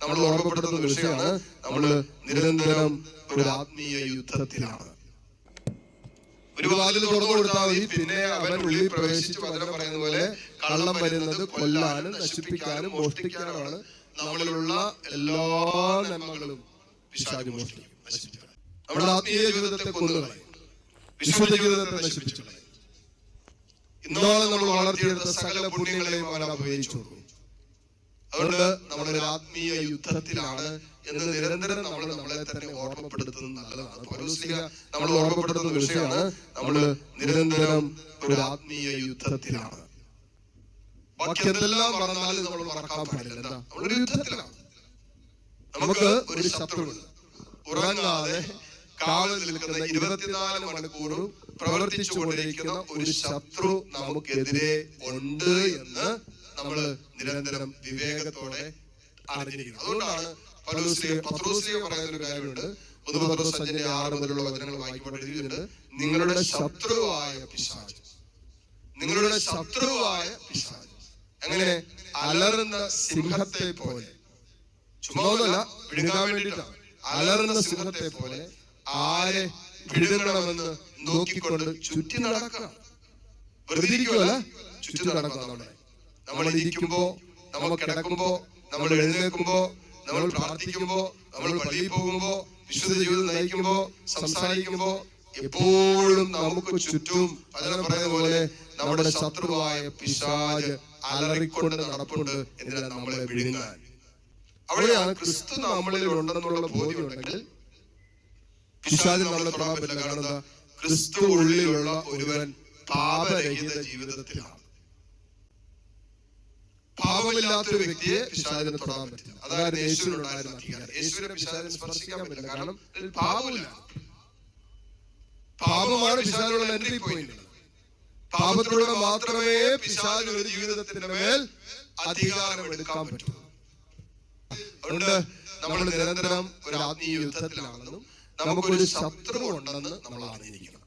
നമ്മൾ ഓർമ്മപ്പെടുത്തുന്ന വിഷയമാണ് നമ്മൾ നിരന്തരം ഒരു ആത്മീയ യുദ്ധത്തിലാണ്. ഒരു വാതിൽ തുറന്നു കൊടുത്താൽ മതി പിന്നെ അവൻ ഉള്ളിൽ പ്രവേശിച്ച് വചനം പറയുന്ന പോലെ കള്ളം വരുന്നത് കൊല്ലാനും നശിപ്പിക്കാനും മോഷ്ടിക്കാനുമാണ് നമ്മളിലുള്ള എല്ലാ നന്മകളും പിശാചി മോഷ്ടിക്കും നമ്മുടെ ആത്മീയ ജീവിതത്തെ കൊന്നുകളയും. വിശുദ്ധ ജീവിതത്തെ നശിപ്പിച്ചു ഇന്നോളം നമ്മൾ വളർത്തിയെടുത്ത സകല പുണ്യങ്ങളെയും അവൻ അപഹരിച്ചു കൊടുക്കും. അതുകൊണ്ട് നമ്മളൊരു ആത്മീയ യുദ്ധത്തിലാണ് എന്ന് നിരന്തരം നമ്മൾ നമ്മളെ തന്നെ ഓർമ്മപ്പെടുത്തുന്നത് നല്ലതാണ്. പൗലോസ്ലിഹ നമ്മൾ ഓർമ്മപ്പെടുത്തുന്ന വിഷയമാണ് നമ്മൾ നിരന്തരം ഒരു ആത്മീയ യുദ്ധത്തിലാണ്. ബാക്കി എന്തെല്ലാം മറന്നാലും നമ്മൾ മറക്കാൻ പാടില്ല. എന്താ? നമ്മളൊരു യുദ്ധത്തിലാണ്. നമുക്ക് ഒരു ശത്രുവുണ്ട് ഉറങ്ങാതെ കാവൽ നിൽക്കുന്ന ഇരുപത്തിനാല് മണിക്കൂറും പ്രവർത്തിച്ചുകൊണ്ടിരിക്കുന്ന ഒരു ശത്രു നമുക്കെതിരെ ഉണ്ട് എന്ന് നമ്മൾ നിരന്തരം വിവേകത്തോടെ അറിഞ്ഞിരിക്കുന്നത് അതുകൊണ്ടാണ് പറയുന്ന ഒരു കാര്യമുണ്ട്. ആറ് നിങ്ങളുടെ ശത്രുവായ പിശാച്. നിങ്ങളുടെ ശത്രുവായ പിശാച്. അങ്ങനെ അലറുന്ന സിംഹത്തെ പോലെ അലറുന്ന സിംഹത്തെ പോലെ ആരെ വിഴുങ്ങണമെന്ന് നോക്കിക്കൊണ്ട് ചുറ്റി നടക്കുക വെറുതെ ചുറ്റി നടക്കുക നമ്മുടെ നമ്മൾ ഇരിക്കുമ്പോ നമ്മൾ കിടക്കുമ്പോ നമ്മൾ എഴുന്നേൽക്കുമ്പോ നമ്മൾ പ്രാർത്ഥിക്കുമ്പോ നമ്മൾ പള്ളിയിൽ പോകുമ്പോ വിശുദ്ധ ജീവിതം നയിക്കുമ്പോ സംസാരിക്കുമ്പോ എപ്പോഴും നമുക്ക് ചുറ്റും അതിനെ പറയുന്ന പോലെ നമ്മുടെ ശത്രുവായ പിശാജ് അലറിക്കൊണ്ട് നടപ്പുണ്ട് എന്തിനാ നമ്മളെ വിഴുങ്ങാൻ? അവിടെയാണ് ക്രിസ്തു നമ്മളിൽ ഉണ്ടെന്നുള്ള ബോധ്യമുണ്ടെങ്കിൽ പിശാചിന് നമ്മളെ തൊടാൻ പറ്റില്ല. കാരണം ക്രിസ്തു ഉള്ളിലുള്ള ഒരുവൻ പാപരഹിത ജീവിതത്തിലാണ്. പാപമില്ലാത്ത ഒരു വ്യക്തിയെ പിശാചിന് തൊടാൻ പറ്റില്ല. അതായിരുന്നു യേശുവിനുണ്ടായിരുന്ന അധികാരം യേശുവിനെ പിശാചിനെ സ്പർശിക്കാൻ പറ്റില്ല. കാരണം ഇതിൽ പാപമില്ല. പാപമാണ് പിശാചിനുള്ള എൻട്രി പോയിന്റ് പാപത്തിലൂടെ മാത്രമേ പിശാചിന് ഒരു ജീവിതത്തിന്റെ മേൽ അധികാരം എടുക്കാൻ പറ്റൂ. അതുകൊണ്ട് നമ്മൾ നിരന്തരം ഒരു ആത്മീയ യുദ്ധത്തിലാണെന്നും നമുക്കൊരു ശത്രു ഉണ്ടെന്ന് നമ്മൾ അറിഞ്ഞിരിക്കണം.